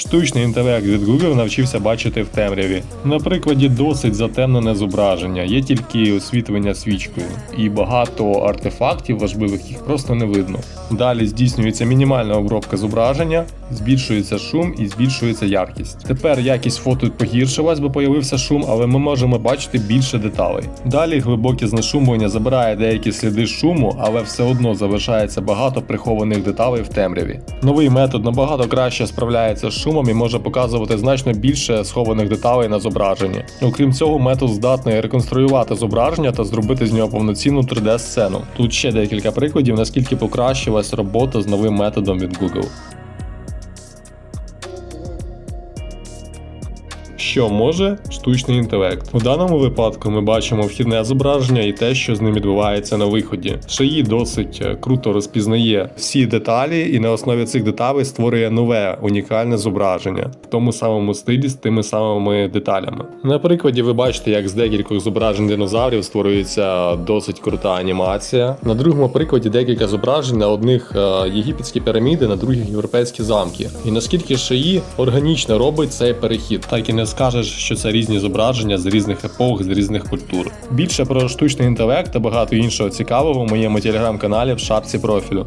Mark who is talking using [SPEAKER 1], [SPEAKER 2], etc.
[SPEAKER 1] Штучний інтелект від Google навчився бачити в темряві. На прикладі досить затемнене зображення, є тільки освітлення свічкою, і багато артефактів важливих їх просто не видно. Далі здійснюється мінімальна обробка зображення, збільшується шум і збільшується яркість. Тепер якість фото погіршилась, бо появився шум, але ми можемо бачити більше деталей. Далі глибоке знешумлення забирає деякі сліди шуму, але все одно залишається багато прихованих деталей в темряві. Новий метод набагато краще справляється з шумом і може показувати значно більше схованих деталей на зображенні. Окрім цього, метод здатний реконструювати зображення та зробити з нього повноцінну 3D-сцену. Тут ще декілька прикладів, наскільки покращилась робота з новим методом від Google. Що може штучний інтелект? У даному випадку ми бачимо вхідне зображення і те, що з ним відбувається на виході. Шиї досить е, круто розпізнає всі деталі, і на основі цих деталей створює нове унікальне зображення в тому самому стилі з тими самими деталями. На прикладі ви бачите, як з декількох зображень динозаврів створюється досить крута анімація. На другому прикладі декілька зображень на одних е, єгипетські піраміди, на других європейські замки. І наскільки шиї органічно робить цей перехід, так і не скажеш, що це різні зображення з різних епох, з різних культур. Більше про штучний інтелект та багато іншого цікавого в моєму телеграм-каналі в шапці профілю.